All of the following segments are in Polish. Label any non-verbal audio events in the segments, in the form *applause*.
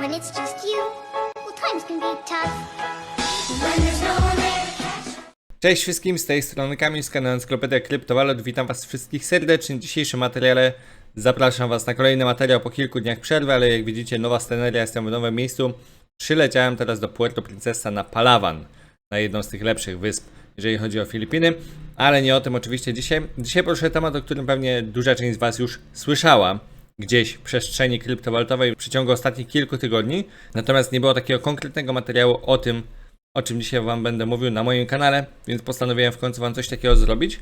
when it's just you, well, times can be tough. When there's no one there to catch Cześć wszystkim, z tej strony Kamil z kanału Encyklopedię Kryptowalut. Witam was wszystkich serdecznie. W dzisiejszym materiale zapraszam was na kolejny materiał po kilku dniach przerwy, ale jak widzicie nowa sceneria, jestem w nowym miejscu. Przyleciałem teraz do Puerto Princesa na Palawan, na jedną z tych lepszych wysp, jeżeli chodzi o Filipiny, ale nie o tym oczywiście dzisiaj. Dzisiaj poruszę temat, o którym pewnie duża część z was już słyszała gdzieś przestrzeni kryptowalutowej w przeciągu ostatnich kilku tygodni. Natomiast nie było takiego konkretnego materiału o tym, o czym dzisiaj Wam będę mówił na moim kanale, więc postanowiłem w końcu Wam coś takiego zrobić,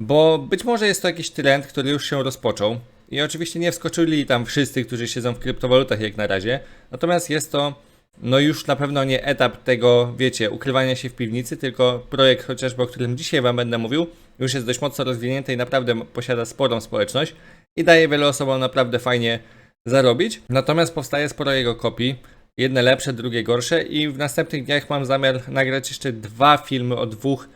bo być może jest to jakiś trend, który już się rozpoczął i oczywiście nie wskoczyli tam wszyscy, którzy siedzą w kryptowalutach jak na razie, natomiast jest to no już na pewno nie etap tego, wiecie, ukrywania się w piwnicy, tylko projekt chociażby, o którym dzisiaj Wam będę mówił, już jest dość mocno rozwinięty i naprawdę posiada sporą społeczność i daje wielu osobom naprawdę fajnie zarobić. Natomiast powstaje sporo jego kopii, jedne lepsze, drugie gorsze i w następnych dniach mam zamiar nagrać jeszcze dwa filmy o dwóch,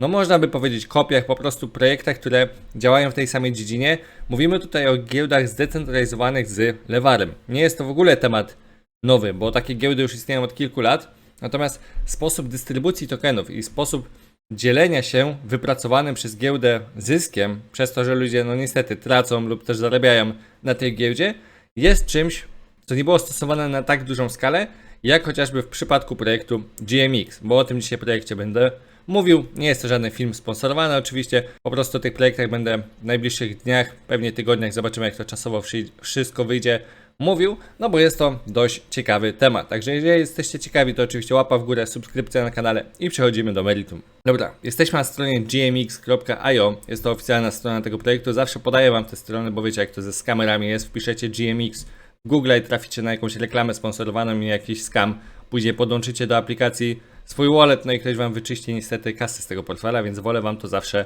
no można by powiedzieć kopiach, po prostu projektach, które działają w tej samej dziedzinie. Mówimy tutaj o giełdach zdecentralizowanych z lewarem. Nie jest to w ogóle temat nowy, bo takie giełdy już istnieją od kilku lat. Natomiast sposób dystrybucji tokenów i sposób dzielenia się wypracowanym przez giełdę zyskiem, przez to, że ludzie no niestety tracą lub też zarabiają na tej giełdzie, jest czymś, co nie było stosowane na tak dużą skalę, jak chociażby w przypadku projektu GMX, bo o tym dzisiaj projekcie będę mówił. Nie jest to żaden film sponsorowany oczywiście, po prostu o tych projektach będę w najbliższych dniach, pewnie tygodniach, zobaczymy jak to czasowo wszy- wszystko wyjdzie, mówił, no bo jest to dość ciekawy temat. Także jeżeli jesteście ciekawi, to oczywiście łapa w górę, subskrypcja na kanale i przechodzimy do meritum. Dobra, jesteśmy na stronie gmx.io, jest to oficjalna strona tego projektu, zawsze podaję wam te strony, bo wiecie jak to ze skamerami jest, wpiszecie gmx w Google i traficie na jakąś reklamę sponsorowaną i jakiś scam, później podłączycie do aplikacji swój wallet, no i ktoś wam wyczyści niestety kasę z tego portfela, więc wolę wam to zawsze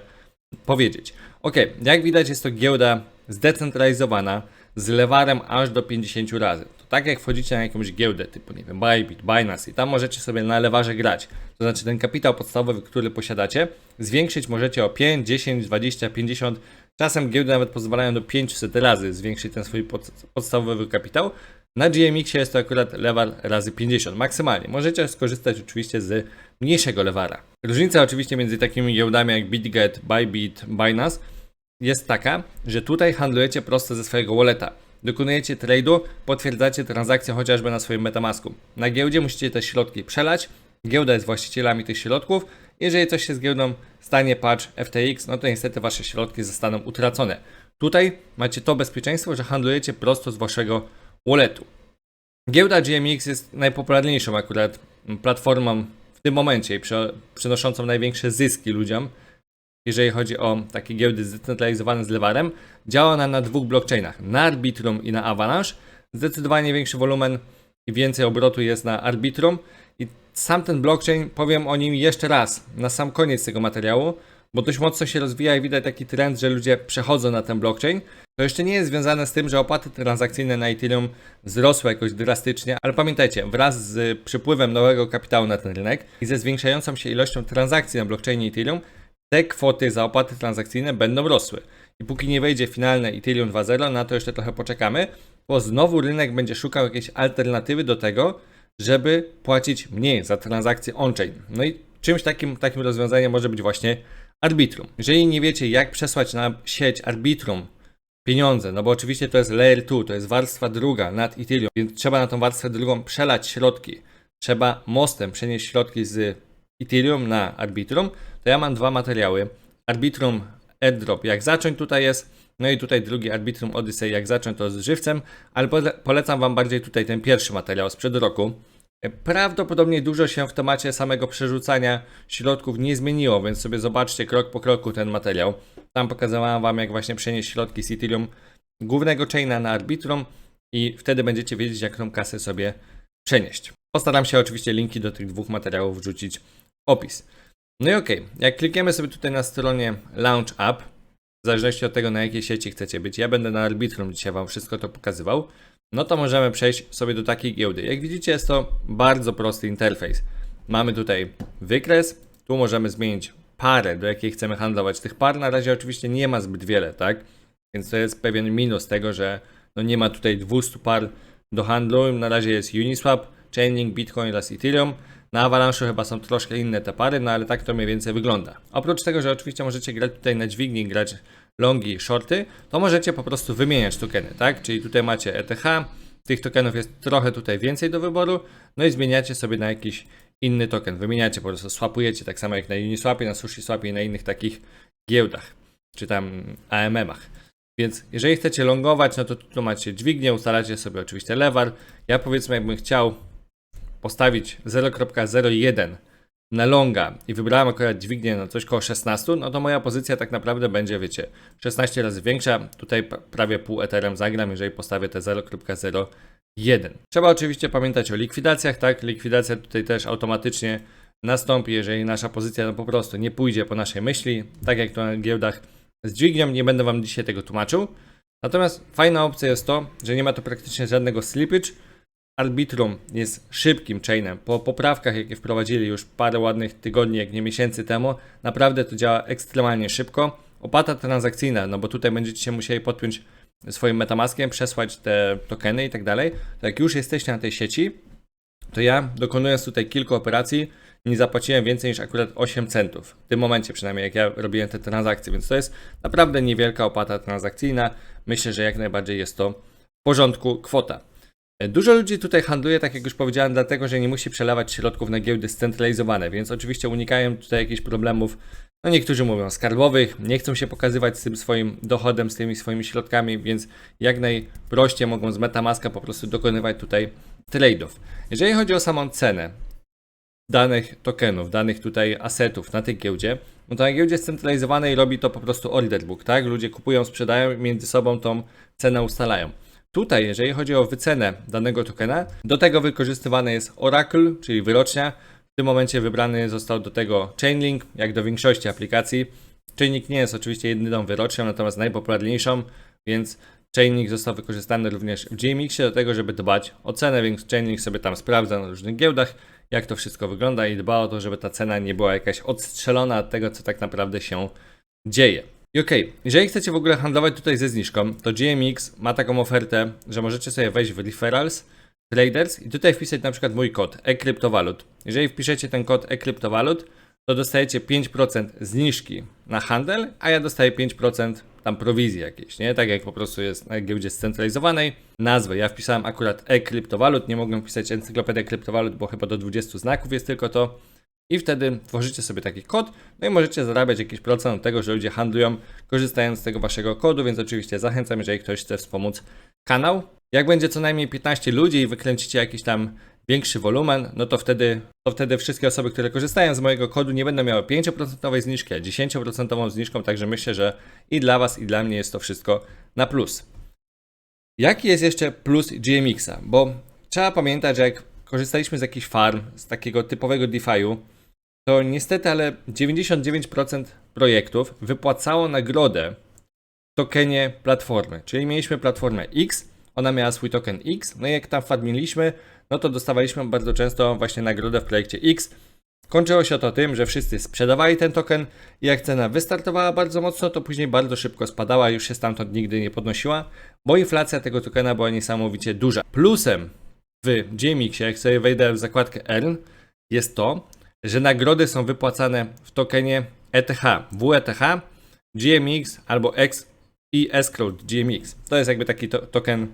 powiedzieć. Ok, jak widać jest to giełda zdecentralizowana z lewarem aż do 50 razy. To tak jak wchodzicie na jakąś giełdę typu, nie wiem, Bybit, Binance i tam możecie sobie na lewarze grać. To znaczy ten kapitał podstawowy, który posiadacie, zwiększyć możecie o 5, 10, 20, 50, czasem giełdy nawet pozwalają do 500 razy zwiększyć ten swój pod, podstawowy kapitał. Na GMX jest to akurat lewar razy 50 maksymalnie. Możecie skorzystać oczywiście z mniejszego lewara. Różnica oczywiście między takimi giełdami jak BitGet, Bybit, Binance jest taka, że tutaj handlujecie prosto ze swojego walleta. Dokonujecie trade'u, potwierdzacie transakcję chociażby na swoim Metamasku. Na giełdzie musicie te środki przelać, giełda jest właścicielami tych środków. Jeżeli coś się z giełdą stanie patch FTX, no to niestety wasze środki zostaną utracone. Tutaj macie to bezpieczeństwo, że handlujecie prosto z waszego walletu. Giełda GMX jest najpopularniejszą akurat platformą w tym momencie i prze- przynoszącą największe zyski ludziom jeżeli chodzi o takie giełdy zdecentralizowane z lewarem, działa ona na dwóch blockchainach, na Arbitrum i na Avalanche. Zdecydowanie większy wolumen i więcej obrotu jest na Arbitrum i sam ten blockchain, powiem o nim jeszcze raz, na sam koniec tego materiału, bo dość mocno się rozwija i widać taki trend, że ludzie przechodzą na ten blockchain. To jeszcze nie jest związane z tym, że opłaty transakcyjne na Ethereum wzrosły jakoś drastycznie, ale pamiętajcie, wraz z przypływem nowego kapitału na ten rynek i ze zwiększającą się ilością transakcji na blockchainie Ethereum, te kwoty za opłaty transakcyjne będą rosły. I póki nie wejdzie finalne Ethereum 2.0, na to jeszcze trochę poczekamy, bo znowu rynek będzie szukał jakiejś alternatywy do tego, żeby płacić mniej za transakcje on-chain. No i czymś takim, takim rozwiązaniem może być właśnie Arbitrum. Jeżeli nie wiecie, jak przesłać na sieć Arbitrum pieniądze, no bo oczywiście to jest layer 2, to jest warstwa druga nad Ethereum, więc trzeba na tą warstwę drugą przelać środki. Trzeba mostem przenieść środki z Ethereum na Arbitrum, to ja mam dwa materiały. Arbitrum Airdrop, jak zacząć tutaj jest, no i tutaj drugi Arbitrum Odyssey, jak zacząć to z żywcem, ale pole- polecam Wam bardziej tutaj ten pierwszy materiał sprzed roku. E, Prawdopodobnie dużo się w temacie samego przerzucania środków nie zmieniło, więc sobie zobaczcie krok po kroku ten materiał. Tam pokazywałem Wam, jak właśnie przenieść środki z Ethereum głównego chaina na Arbitrum i wtedy będziecie wiedzieć, jak tą kasę sobie przenieść. Postaram się oczywiście linki do tych dwóch materiałów wrzucić opis. No i okej, jak klikniemy sobie tutaj na stronie Launch App, w zależności od tego na jakiej sieci chcecie być, ja będę na Arbitrum dzisiaj Wam wszystko to pokazywał, no to możemy przejść sobie do takiej giełdy. Jak widzicie jest to bardzo prosty interfejs. Mamy tutaj wykres, tu możemy zmienić parę, do jakiej chcemy handlować. Tych par na razie oczywiście nie ma zbyt wiele, tak? Więc to jest pewien minus tego, że no nie ma tutaj 200 par do handlu. Na razie jest Uniswap, Chainlink, Bitcoin oraz Ethereum. Na Avalanche chyba są troszkę inne te pary, no ale tak to mniej więcej wygląda. Oprócz tego, że oczywiście możecie grać tutaj na dźwigni, grać longi, shorty, to możecie po prostu wymieniać tokeny, tak? Czyli tutaj macie ETH, tych tokenów jest trochę tutaj więcej do wyboru, no i zmieniacie sobie na jakiś inny token. Wymieniacie, po prostu swapujecie, tak samo jak na Uniswapie, na SushiSwapie i na innych takich giełdach, czy tam AMM-ach. Więc jeżeli chcecie longować, no to tu macie dźwignię, ustalacie sobie oczywiście lewar. Ja powiedzmy, jakbym chciał postawić 0.01 na longa i wybrałem akurat dźwignię na coś koło 16, no to moja pozycja tak naprawdę będzie, wiecie, 16 razy większa. Tutaj prawie pół Ethereum zagram, jeżeli postawię te 0.01. Trzeba oczywiście pamiętać o likwidacjach, tak? Likwidacja tutaj też automatycznie nastąpi, jeżeli nasza pozycja no po prostu nie pójdzie po naszej myśli, tak jak to na giełdach z dźwignią, nie będę Wam dzisiaj tego tłumaczył. Natomiast fajna opcja jest to, że nie ma to praktycznie żadnego slippage. Arbitrum jest szybkim chainem. Po poprawkach, jakie wprowadzili już parę ładnych tygodni, jak nie miesięcy temu, naprawdę to działa ekstremalnie szybko. Opłata transakcyjna, no bo tutaj będziecie się musieli podpiąć swoim Metamaskiem, przesłać te tokeny i tak dalej. To jak już jesteście na tej sieci, to ja dokonując tutaj kilku operacji, nie zapłaciłem więcej niż akurat 8 centów. W tym momencie przynajmniej, jak ja robiłem te transakcje, więc to jest naprawdę niewielka opłata transakcyjna. Myślę, że jak najbardziej jest to w porządku kwota. Dużo ludzi tutaj handluje, tak jak już powiedziałem, dlatego, że nie musi przelewać środków na giełdy scentralizowane, więc oczywiście unikają tutaj jakichś problemów, no niektórzy mówią skarbowych, nie chcą się pokazywać z tym swoim dochodem, z tymi swoimi środkami, więc jak najprościej mogą z Metamaska po prostu dokonywać tutaj trade'ów. Jeżeli chodzi o samą cenę danych tokenów, danych tutaj asetów na tej giełdzie, no to na giełdzie scentralizowanej robi to po prostu order book, tak? Ludzie kupują, sprzedają między sobą tą cenę ustalają. Tutaj, jeżeli chodzi o wycenę danego tokena, do tego wykorzystywany jest Oracle, czyli wyrocznia. W tym momencie wybrany został do tego Chainlink, jak do większości aplikacji. Chainlink nie jest oczywiście jedyną wyrocznią, natomiast najpopularniejszą, więc Chainlink został wykorzystany również w GMX-ie do tego, żeby dbać o cenę, więc Chainlink sobie tam sprawdza na różnych giełdach, jak to wszystko wygląda i dba o to, żeby ta cena nie była jakaś odstrzelona od tego, co tak naprawdę się dzieje. I okej, jeżeli chcecie w ogóle handlować tutaj ze zniżką, to GMX ma taką ofertę, że możecie sobie wejść w referrals, traders i tutaj wpisać na przykład mój kod e-kryptowalut. Jeżeli wpiszecie ten kod e-kryptowalut, to dostajecie 5% zniżki na handel, a ja dostaję 5% tam prowizji jakieś, nie? Tak jak po prostu jest na giełdzie scentralizowanej. Nazwę, ja wpisałem akurat e-kryptowalut, nie mogłem wpisać encyklopedia kryptowalut, bo chyba do 20 znaków jest tylko to. I wtedy tworzycie sobie taki kod, no i możecie zarabiać jakiś procent od tego, że ludzie handlują korzystając z tego waszego kodu, więc oczywiście zachęcam, jeżeli ktoś chce wspomóc kanał. Jak będzie co najmniej 15 ludzi i wykręcicie jakiś tam większy wolumen, no to wtedy, to wtedy wszystkie osoby, które korzystają z mojego kodu nie będą miały 5% zniżki, a 10% zniżką, także myślę, że i dla was, i dla mnie jest to wszystko na plus. Jaki jest jeszcze plus GMX-a? Bo trzeba pamiętać, że jak korzystaliśmy z jakichś farm, z takiego typowego DeFi'u, to niestety, ale 99% projektów wypłacało nagrodę w tokenie platformy. Czyli mieliśmy platformę X, ona miała swój token X, no i jak tam farmiliśmy, no to dostawaliśmy bardzo często właśnie nagrodę w projekcie X. Kończyło się to tym, że wszyscy sprzedawali ten token i jak cena wystartowała bardzo mocno, to później bardzo szybko spadała, już się stamtąd nigdy nie podnosiła, bo inflacja tego tokena była niesamowicie duża. Plusem w GMX-ie, jak sobie wejdę w zakładkę Earn, jest to, że nagrody są wypłacane w tokenie E ETH, WETH, GMX albo X i S-Cloud GMX. To jest jakby taki to, token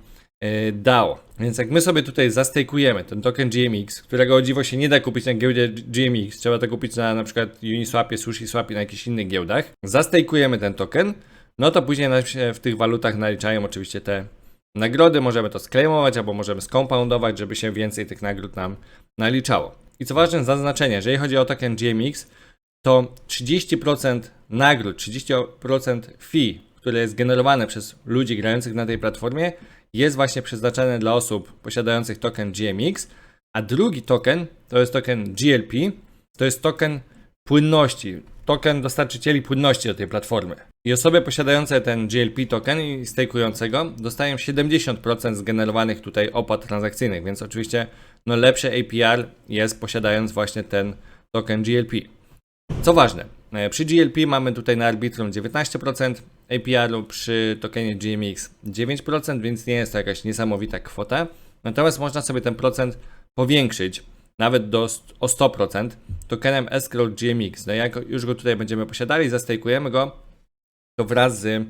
yy, DAO. Więc jak my sobie tutaj zastejkujemy ten token GMX, którego o dziwo się nie da kupić na giełdzie GMX, trzeba to kupić na na przykład Uniswapie, SushiSwapie, na jakichś innych giełdach, zastejkujemy ten token, no to później nam się w tych walutach naliczają oczywiście te nagrody, możemy to sklejmować albo możemy skompoundować, żeby się więcej tych nagród nam naliczało. I co ważne zaznaczenie, jeżeli chodzi o token GMX, to 30% nagród, 30% fee, które jest generowane przez ludzi grających na tej platformie, jest właśnie przeznaczane dla osób posiadających token GMX, a drugi token to jest token GLP, to jest token płynności, token dostarczycieli płynności do tej platformy. I osoby posiadające ten GLP token i stakującego dostają 70% zgenerowanych tutaj opłat transakcyjnych, więc oczywiście no lepsze APR jest posiadając właśnie ten token GLP. Co ważne, e, przy GLP mamy tutaj na Arbitrum 19% APR-u, przy tokenie GMX 9%, więc nie jest to jakaś niesamowita kwota. Natomiast można sobie ten procent powiększyć nawet do o 100% tokenem Escrow GMX. No jak już go tutaj będziemy posiadali, zastejkujemy go, to wraz z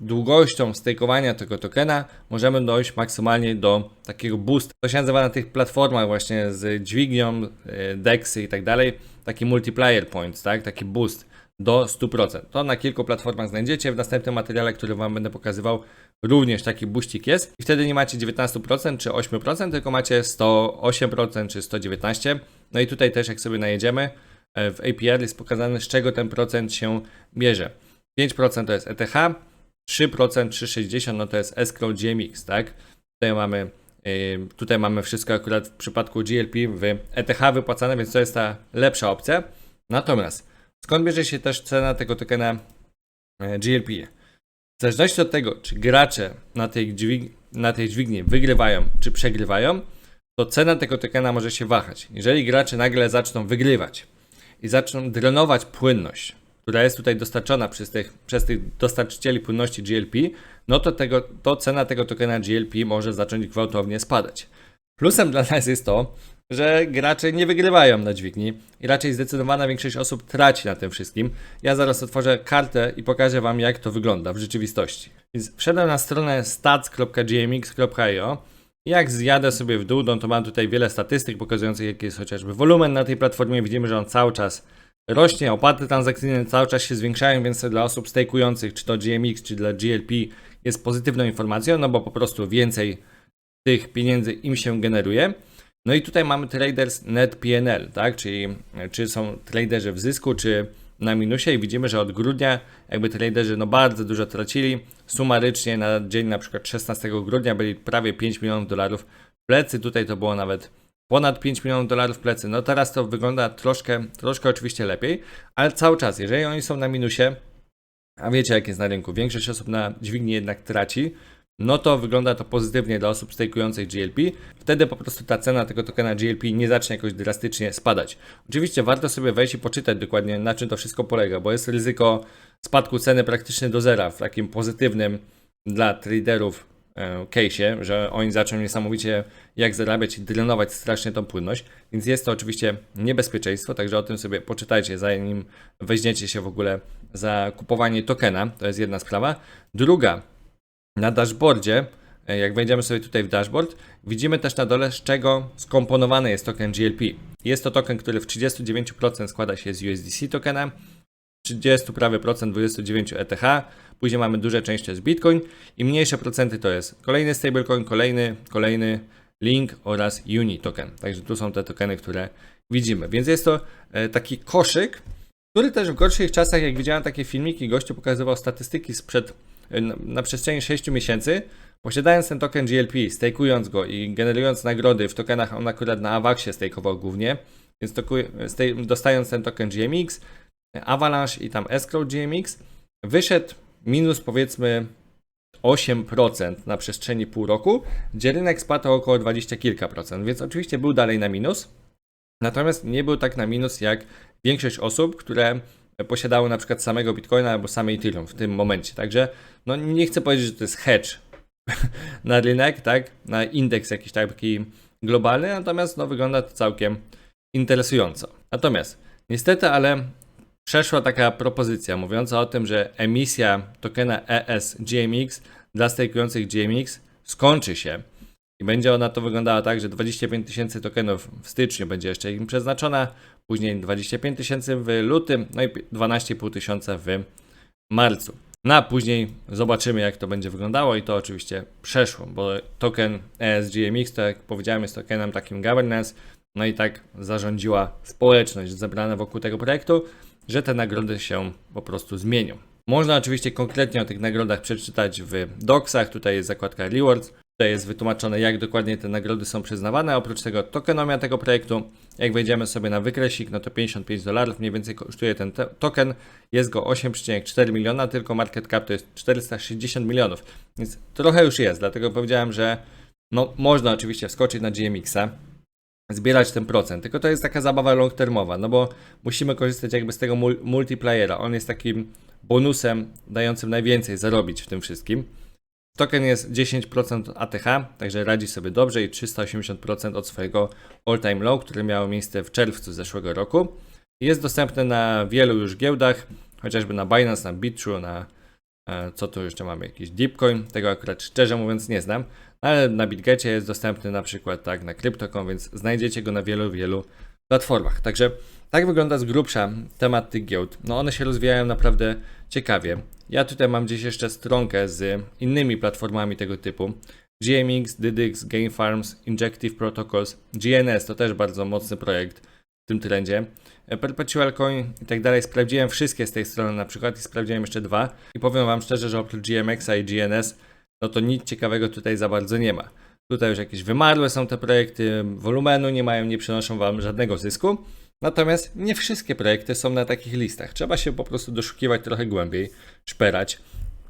długością stejkowania tego tokena możemy dojść maksymalnie do takiego boost. To się nazywa na tych platformach właśnie z dźwignią, e, deksy i tak dalej, taki multiplier points, tak, taki boost do 100%. To na kilku platformach znajdziecie. W następnym materiale, który Wam będę pokazywał, również taki buścik jest. I wtedy nie macie 19% czy 8%, tylko macie 108% czy 119%. No i tutaj też jak sobie najedziemy, e, w APR jest pokazane z czego ten procent się bierze. 5% to jest ETH, 3% 360 no to jest Escrow GMX, tak? Tutaj mamy, yy, tutaj mamy wszystko akurat w przypadku GLP w ETH wypłacane, więc to jest ta lepsza opcja. Natomiast skąd bierze się też cena tego tokena e, GLP? W zależności od tego, czy gracze na tej, dźwig- na tej dźwigni wygrywają, czy przegrywają, to cena tego tokena może się wahać. Jeżeli gracze nagle zaczną wygrywać i zaczną drenować płynność, która jest tutaj dostarczona przez tych, przez tych dostarczycieli płynności GLP, no to, tego, to cena tego tokena GLP może zacząć gwałtownie spadać. Plusem dla nas jest to, że gracze nie wygrywają na dźwigni i raczej zdecydowana większość osób traci na tym wszystkim. Ja zaraz otworzę kartę i pokażę Wam, jak to wygląda w rzeczywistości. Więc wszedłem na stronę stats.gmx.io jak zjadę sobie w dół, no to mam tutaj wiele statystyk pokazujących, jaki jest chociażby wolumen na tej platformie. Widzimy, że on cały czas rośnie, opłaty transakcyjne cały czas się zwiększają, więc dla osób stejkujących, czy to GMX, czy dla GLP jest pozytywną informacją, no bo po prostu więcej tych pieniędzy im się generuje. No i tutaj mamy traders net PNL, tak? Czyli e, czy są traderzy w zysku, czy na minusie i widzimy, że od grudnia jakby traderzy no bardzo dużo tracili. Sumarycznie na dzień na przykład 16 grudnia byli prawie 5 milionów dolarów plecy, tutaj to było nawet ponad 5 milionów dolarów plecy. No teraz to wygląda troszkę, troszkę oczywiście lepiej, ale cały czas, jeżeli oni są na minusie, a wiecie jak jest na rynku, większość osób na dźwigni jednak traci, no to wygląda to pozytywnie dla osób stejkujących GLP. Wtedy po prostu ta cena tego tokena GLP nie zacznie jakoś drastycznie spadać. Oczywiście warto sobie wejść i poczytać dokładnie na czym to wszystko polega, bo jest ryzyko spadku ceny praktycznie do zera w takim pozytywnym dla traderów case'ie, że oni zaczną niesamowicie jak zarabiać i drenować strasznie tą płynność, więc jest to oczywiście niebezpieczeństwo, także o tym sobie poczytajcie zanim weźmiecie się w ogóle za kupowanie tokena, to jest jedna sprawa. Druga, na dashboardzie, e, jak wejdziemy sobie tutaj w dashboard, widzimy też na dole z czego skomponowany jest token GLP. Jest to token, który w 39% składa się z USDC tokena, 30 prawie procent 29 ETH, później mamy duże części to jest Bitcoin i mniejsze procenty to jest kolejny stablecoin, kolejny, kolejny Link oraz Uni token. Także tu są te tokeny, które widzimy. Więc jest to e, taki koszyk, który też w gorszych czasach, jak widziałem takie filmiki, gościu pokazywał statystyki sprzed e, na, przestrzeni 6 miesięcy, posiadając ten token GLP, stakeując go i generując nagrody w tokenach, on akurat na Avaxie stakeował głównie, więc dostając ten token GMX, Avalanche i tam Escrow GMX, wyszedł minus powiedzmy 8% na przestrzeni pół roku, gdzie rynek spadł około 20 kilka procent, więc oczywiście był dalej na minus, natomiast nie był tak na minus jak większość osób, które posiadały na przykład samego Bitcoina albo same Ethereum w tym momencie. Także no nie chcę powiedzieć, że to jest hedge *laughs* na rynek, tak, na indeks jakiś taki globalny, natomiast no wygląda to całkiem interesująco. Natomiast niestety, ale przeszła taka propozycja mówiąca o tym, że emisja tokena E ES GMX dla stejkujących GMX skończy się i będzie ona to wyglądała tak, że 25 tysięcy tokenów w styczniu będzie jeszcze im przeznaczona, później 25 tysięcy w lutym, no i 12,5 tysiąca w marcu. No a później zobaczymy jak to będzie wyglądało i to oczywiście przeszło, bo token ESGMX, to jak powiedziałem jest tokenem takim governance, no i tak zarządziła społeczność zebrana wokół tego projektu, że te nagrody się po prostu zmienią. Można oczywiście konkretnie o tych nagrodach przeczytać w docsach, tutaj jest zakładka rewards, tutaj jest wytłumaczone jak dokładnie te nagrody są przyznawane, oprócz tego tokenomia tego projektu, jak wejdziemy sobie na wykresik, no to 55 dolarów mniej więcej kosztuje ten te- token, jest go 8,4 miliona, tylko market cap to jest 460 milionów, więc trochę już jest, dlatego powiedziałem, że no można oczywiście wskoczyć na GMX-a, zbierać ten procent. Tylko to jest taka zabawa long termowa, no bo musimy korzystać jakby z tego mul- multiplayera. On jest takim bonusem dającym najwięcej zarobić w tym wszystkim. Token jest 10% ATH, także radzi sobie dobrze i 380% od swojego all-time low, które miało miejsce w czerwcu zeszłego roku. Jest dostępny na wielu już giełdach, chociażby na Binance, na Bitrue, na e, co tu jeszcze mamy, jakiś Deepcoin, tego akurat szczerze mówiąc nie znam, ale na BitGecie jest dostępny na przykład tak na Crypto.com, więc znajdziecie go na wielu, wielu platformach. Także tak wygląda z grubsza temat tych giełd. No one się rozwijają naprawdę ciekawie. Ja tutaj mam gdzieś jeszcze stronkę z innymi platformami tego typu. GMX, Dydix, Game Farms, Injective Protocols, GNS to też bardzo mocny projekt w tym trendzie. Perpetual Coin i tak dalej. Sprawdziłem wszystkie z tej strony na przykład i sprawdziłem jeszcze dwa. I powiem Wam szczerze, że oprócz GMX-a i GNS, no to nic ciekawego tutaj za bardzo nie ma. Tutaj już jakieś wymarłe są te projekty, wolumenu nie mają, nie przynoszą Wam żadnego zysku. Natomiast nie wszystkie projekty są na takich listach. Trzeba się po prostu doszukiwać trochę głębiej, szperać,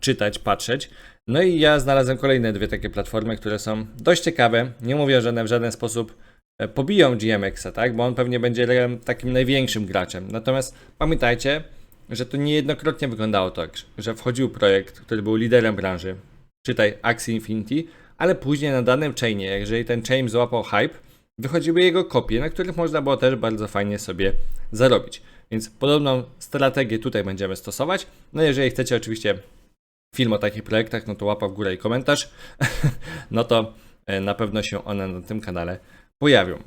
czytać, patrzeć. No i ja znalazłem kolejne dwie takie platformy, które są dość ciekawe. Nie mówię, że one w żaden sposób e, pobiją GMX-a, tak? Bo on pewnie będzie takim największym graczem. Natomiast pamiętajcie, że to niejednokrotnie wyglądało tak, że wchodził projekt, który był liderem branży, czytaj Axie Infinity, ale później na danym chainie, jeżeli ten chain złapał hype, wychodziły jego kopie, na których można było też bardzo fajnie sobie zarobić. Więc podobną strategię tutaj będziemy stosować. No jeżeli chcecie oczywiście film o takich projektach, no to łapa w górę i komentarz. *laughs* no to e, na pewno się one na tym kanale pojawią.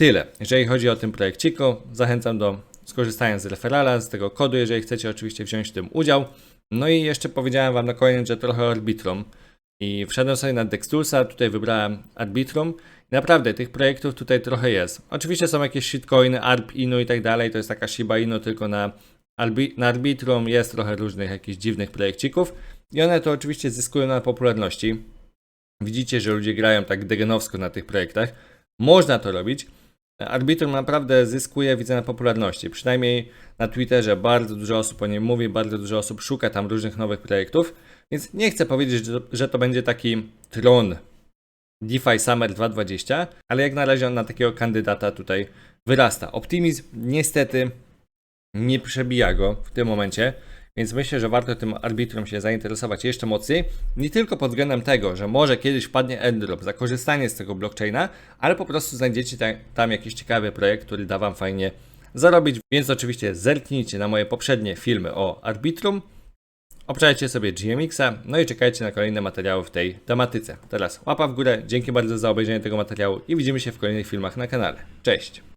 Tyle. Jeżeli chodzi o tym projekciku, zachęcam do skorzystania z referala, z tego kodu, jeżeli chcecie oczywiście wziąć w tym udział. No i jeszcze powiedziałem Wam na koniec, że trochę Arbitrum. I wszedłem sobie na Dextulsa, tutaj wybrałem Arbitrum. Naprawdę tych projektów tutaj trochę jest. Oczywiście są jakieś shitcoiny, Arb Inu i tak dalej, to jest taka Shiba Inu tylko na, Arbi na Arbitrum jest trochę różnych jakichś dziwnych projekcików. I one to oczywiście zyskują na popularności. Widzicie, że ludzie grają tak degenowsko na tych projektach. Można to robić. Arbitrum naprawdę zyskuje, widzę, na popularności. Przynajmniej na Twitterze bardzo dużo osób o nim mówi, bardzo dużo osób szuka tam różnych nowych projektów. Więc nie chcę powiedzieć, że to, będzie taki tron DeFi Summer 2020, ale jak na razie on na takiego kandydata tutaj wyrasta. Optimizm niestety nie przebija go w tym momencie, więc myślę, że warto tym arbitrum się zainteresować jeszcze mocniej. Nie tylko pod względem tego, że może kiedyś wpadnie airdrop za korzystanie z tego blockchaina, ale po prostu znajdziecie ta, tam jakiś ciekawy projekt, który da Wam fajnie zarobić. Więc oczywiście zerknijcie na moje poprzednie filmy o arbitrum. Obczajcie sobie GMX-a, no i czekajcie na kolejne materiały w tej tematyce. Teraz łapa w górę, dzięki bardzo za obejrzenie tego materiału i widzimy się w kolejnych filmach na kanale. Cześć!